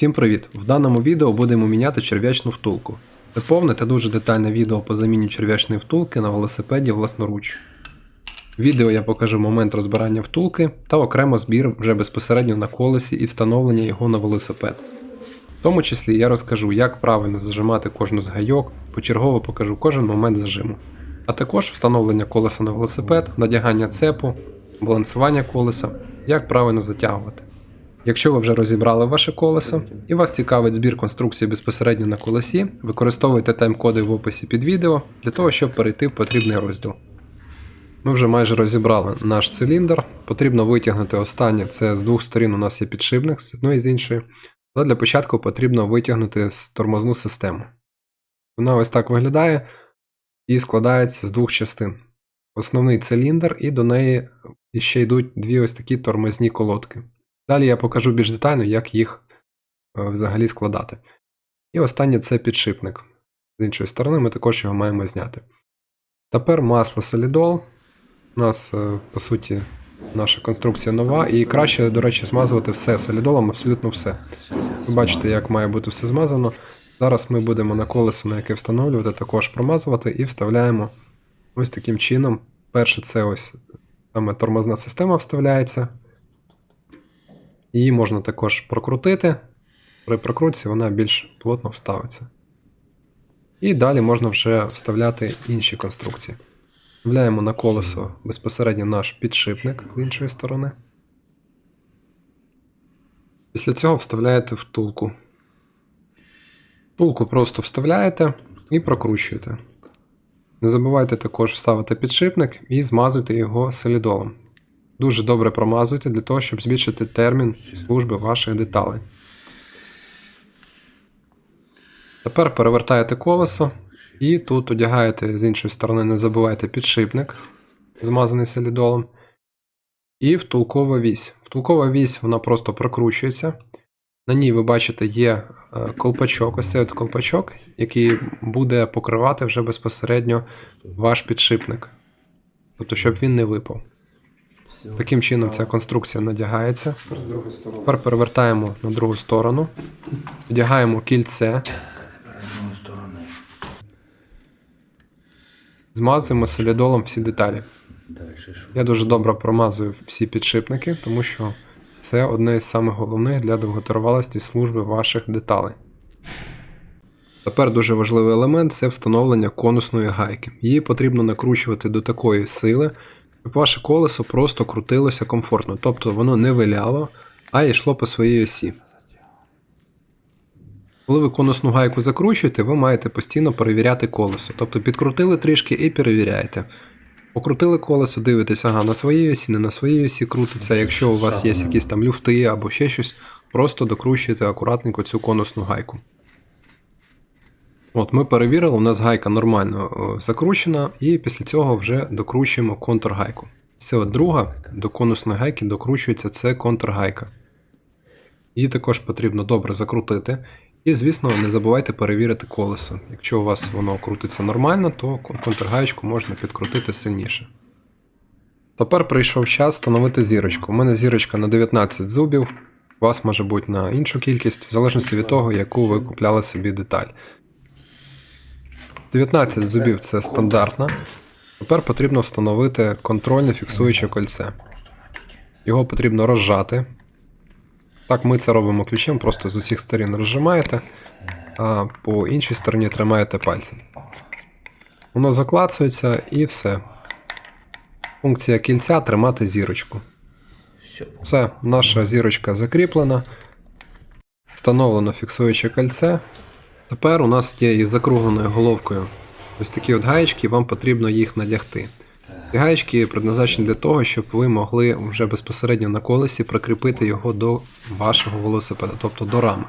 Всім привіт! В даному відео будемо міняти черв'ячну втулку. Це повне та дуже детальне відео по заміні черв'ячної втулки на велосипеді власноруч. В відео я покажу момент розбирання втулки та окремо збір вже безпосередньо на колесі і встановлення його на велосипед. В тому числі я розкажу, як правильно зажимати кожну з гайок, почергово покажу кожен момент зажиму. А також встановлення колеса на велосипед, надягання цепу, балансування колеса, як правильно затягувати. Якщо ви вже розібрали ваше колесо і вас цікавить збір конструкції безпосередньо на колесі, використовуйте тайм-коди в описі під відео для того, щоб перейти в потрібний розділ. Ми вже майже розібрали наш циліндр. Потрібно витягнути останнє. Це з двох сторін у нас є підшипник, з одної і з іншої. Але для початку потрібно витягнути тормозну систему. Вона ось так виглядає і складається з двох частин. Основний циліндр, і до неї ще йдуть дві ось такі тормозні колодки. Далі я покажу більш детально, як їх е, взагалі складати. І останнє це підшипник. З іншої сторони, ми також його маємо зняти. Тепер масло солідол. У нас, е, по суті, наша конструкція нова, і краще, до речі, змазувати все солідолом, абсолютно все. Ви бачите, як має бути все змазано. Зараз ми будемо на колесо, на яке встановлювати, також промазувати і вставляємо ось таким чином. Перше, це ось саме тормозна система вставляється. Її можна також прокрутити. При прокрутці вона більш плотно вставиться. І далі можна вже вставляти інші конструкції. Вставляємо на колесо безпосередньо наш підшипник з іншої сторони. Після цього вставляєте втулку. Втулку просто вставляєте і прокручуєте. Не забувайте також вставити підшипник і змазуйте його солідолом. Дуже добре промазуйте для того, щоб збільшити термін служби ваших деталей. Тепер перевертаєте колесо і тут одягаєте з іншої сторони, не забувайте підшипник, змазаний солідолом. І втулкова вісь. Втулкова вісь вона просто прокручується. На ній ви бачите є е, колпачок, ось цей от колпачок, який буде покривати вже безпосередньо ваш підшипник. Тобто, щоб він не випав. Таким чином ця конструкція надягається. Тепер перевертаємо на другу сторону, одягаємо кільце, змазуємо солідолом всі деталі. Я дуже добре промазую всі підшипники, тому що це одне із самих головних для довготривалості служби ваших деталей. Тепер дуже важливий елемент це встановлення конусної гайки. Її потрібно накручувати до такої сили, ваше колесо просто крутилося комфортно, тобто воно не виляло, а йшло по своїй осі. Коли ви конусну гайку закручуєте, ви маєте постійно перевіряти колесо. Тобто підкрутили трішки і перевіряєте. Покрутили колесо, дивитесь, ага, на своїй осі, не на своїй осі крутиться. Якщо у вас є якісь там люфти або ще щось, просто докручуєте акуратненько цю конусну гайку. От, ми перевірили, у нас гайка нормально закручена, і після цього вже докручуємо контргайку. Це от друга до конусної гайки докручується це контргайка. Її також потрібно добре закрутити. І, звісно, не забувайте перевірити колесо. Якщо у вас воно крутиться нормально, то кон- контргаєчку можна підкрутити сильніше. Тепер прийшов час встановити зірочку. У мене зірочка на 19 зубів, у вас може бути на іншу кількість, в залежності від того, яку ви купляли собі деталь. 19 зубів це стандартна. Тепер потрібно встановити контрольне фіксуюче кольце. Його потрібно розжати. Так, ми це робимо ключем, просто з усіх сторін розжимаєте, а по іншій стороні тримаєте пальцем. Воно заклацується і все. Функція кільця тримати зірочку. Все. Наша зірочка закріплена. Встановлено фіксуюче кольце. Тепер у нас є із закругленою головкою ось такі от гаєчки, вам потрібно їх надягти. Ці гаєчки предназначені для того, щоб ви могли вже безпосередньо на колесі прикріпити його до вашого велосипеда, тобто до рами.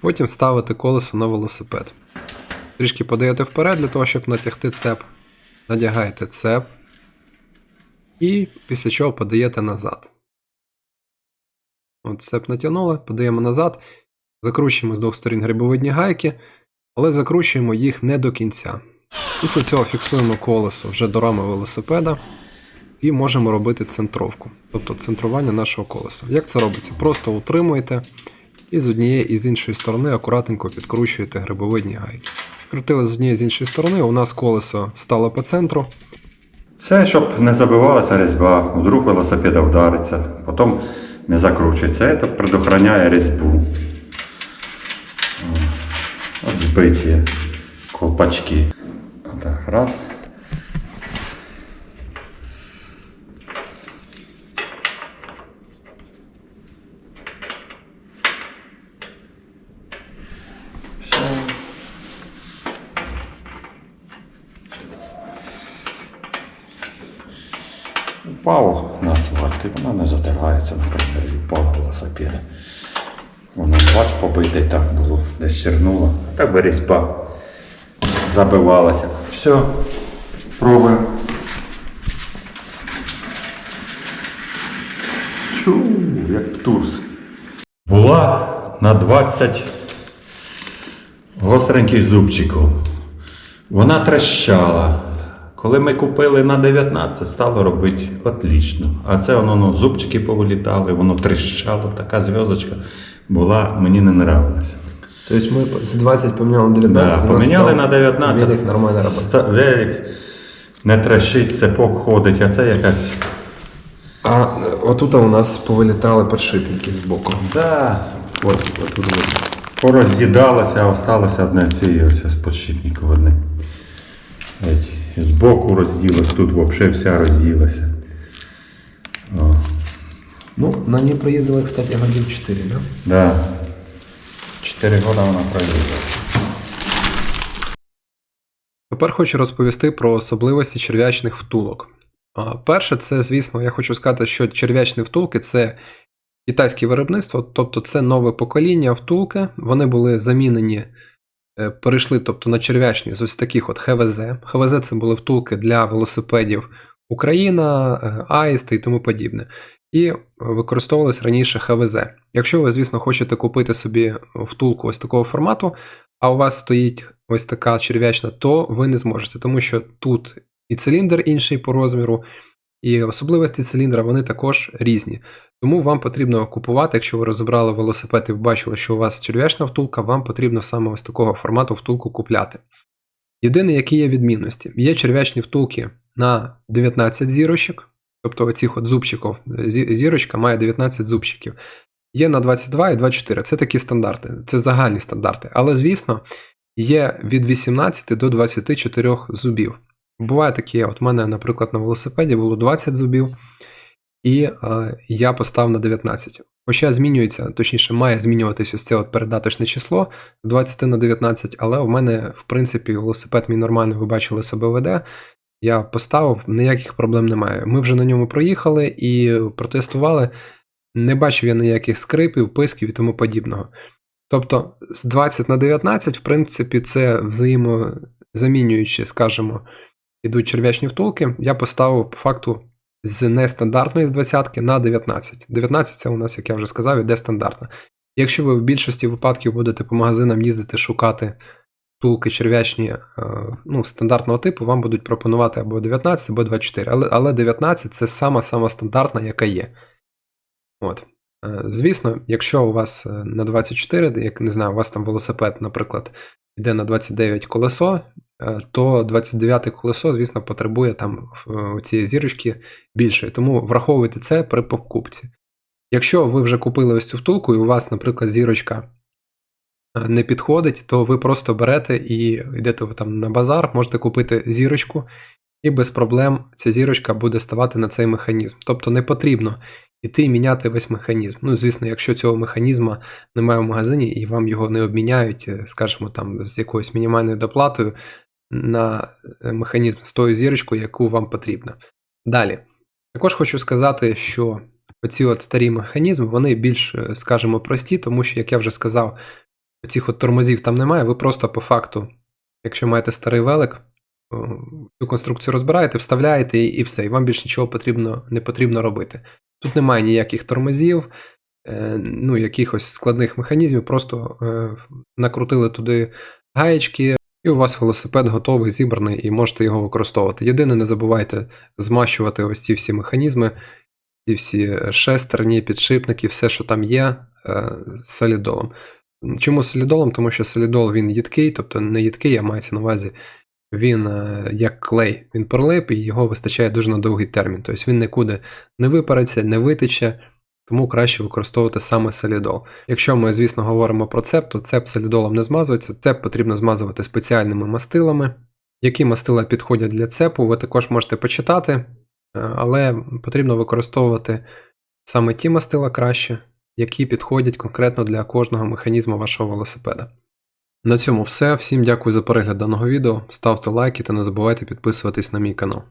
Потім ставите колесо на велосипед. Трішки подаєте вперед для того, щоб натягти цеп. Надягаєте цеп. І після чого подаєте назад. От цеп натягнули, подаємо назад, закручуємо з двох сторін грибовидні гайки, але закручуємо їх не до кінця. Після цього фіксуємо колесо вже до рами велосипеда і можемо робити центровку, тобто центрування нашого колеса. Як це робиться? Просто утримуєте І з однієї і з іншої сторони акуратненько підкручуєте грибовидні гайки. Крутили з однієї і з іншої сторони, у нас колесо стало по центру. Це щоб не забивалася різьба, вдруг велосипеда вдариться, потім не закручується. Це предохраняє різьбу. Збиті колпачки. Отак, раз. Упав на асфальт, і вона не затирається, наприклад, і впав велосипед. Воно бач побитий так було, десь чернуло. Так би різьба забивалася. Все, пробуємо. Чу, як турс. Була на 20 гостреньких зубчиків. Вона трещала. Коли ми купили на 19, стало робити отлично. А це воно ну, зубчики повилітали, воно тріщало, така зв'язочка була, мені не нравилася. Тобто ми з 20 поміняли на Да, 19. поміняли на 19. Велик нормально робить. Ста- Велик не трещить, цепок ходить, а це якась. А отут у нас повилітали подшипники з боку. Да, От, от тут ось. пороз'їдалося, а осталося одне цієї ось з подшипників одне. Ось, Збоку розділось, тут взагалі вся розділася. Ну, на ній проїздили, кстати, годин 4, да? да. Чотири роки вона проїхала. Тепер хочу розповісти про особливості черв'ячних втулок. Перше, це, звісно, я хочу сказати, що черв'ячні втулки це китайське виробництво, тобто це нове покоління втулки. Вони були замінені, е, перейшли тобто, на черв'ячні з ось таких от ХВЗ. ХВЗ це були втулки для велосипедів Україна, е, Аїст і тому подібне. І використовувалось раніше ХВЗ. Якщо ви, звісно, хочете купити собі втулку ось такого формату, а у вас стоїть ось така черв'ячна, то ви не зможете, тому що тут і циліндр інший по розміру, і особливості циліндра вони також різні. Тому вам потрібно купувати, якщо ви розібрали велосипед і бачили, що у вас черв'ячна втулка, вам потрібно саме ось такого формату втулку купляти. Єдине, які є відмінності: є черв'ячні втулки на 19 зірочок, тобто оцих от зубчиків, зірочка має 19 зубчиків. Є на 22 і 24. Це такі стандарти, це загальні стандарти. Але, звісно, є від 18 до 24 зубів. Буває таке, от в мене, наприклад, на велосипеді було 20 зубів, і е, я поставив на 19. Хоча змінюється, точніше, має змінюватись ось це от передаточне число з 20 на 19, але в мене, в принципі, велосипед мій нормально, ви бачили себе веде. Я поставив, ніяких проблем немає. Ми вже на ньому проїхали і протестували. Не бачив я ніяких скрипів, писків і тому подібного. Тобто з 20 на 19, в принципі, це взаємозамінюючи, скажімо, ідуть черв'ячні втулки. Я поставив по факту з нестандартної з 20 на 19. 19 це у нас, як я вже сказав, іде стандартна. Якщо ви в більшості випадків будете по магазинам їздити шукати втулки черв'ячні е, ну, стандартного типу, вам будуть пропонувати або 19, або 24. Але, але 19 це сама-сама стандартна, яка є. От. Е, Звісно, якщо у вас е, на 24, як не знаю, у вас там велосипед, наприклад, йде на 29 колесо, то 29 колесо, звісно, потребує там цієї зірочки більшої. Тому враховуйте це при покупці. Якщо ви вже купили ось цю втулку, і у вас, наприклад, зірочка не підходить, то ви просто берете і йдете там на базар, можете купити зірочку, і без проблем ця зірочка буде ставати на цей механізм. Тобто не потрібно іти і міняти весь механізм. Ну, звісно, якщо цього механізму немає в магазині і вам його не обміняють, е, скажімо, там з якоюсь мінімальною доплатою на е, механізм з тою зірочкою, яку вам потрібно. Далі. Також хочу сказати, що оці от старі механізми, вони більш, е, скажімо, прості, тому що, як я вже сказав, цих от тормозів там немає, ви просто по факту, якщо маєте старий велик, цю конструкцію розбираєте, вставляєте і, і все, і вам більше нічого потрібно, не потрібно робити. Тут немає ніяких тормозів, е, ну, якихось складних механізмів, просто е, накрутили туди гаєчки, і у вас велосипед готовий, зібраний, і можете його використовувати. Єдине, не забувайте змащувати ось ці всі механізми ці всі шестерні, підшипники, все, що там є, е, солідолом. Чому солідолом? Тому що солідол він їдкий, тобто не їдкий, а мається на увазі, він е, як клей, він прилип і його вистачає дуже на довгий термін. Тобто він нікуди не випариться, не витече, тому краще використовувати саме солідол. Якщо ми, звісно, говоримо про цеп, то цеп солідолом не змазується. Цеп потрібно змазувати спеціальними мастилами. Які мастила підходять для цепу, ви також можете почитати, е, але потрібно використовувати саме ті мастила краще, які підходять конкретно для кожного механізму вашого велосипеда. На цьому все. Всім дякую за перегляд даного відео. Ставте лайки та не забувайте підписуватись на мій канал.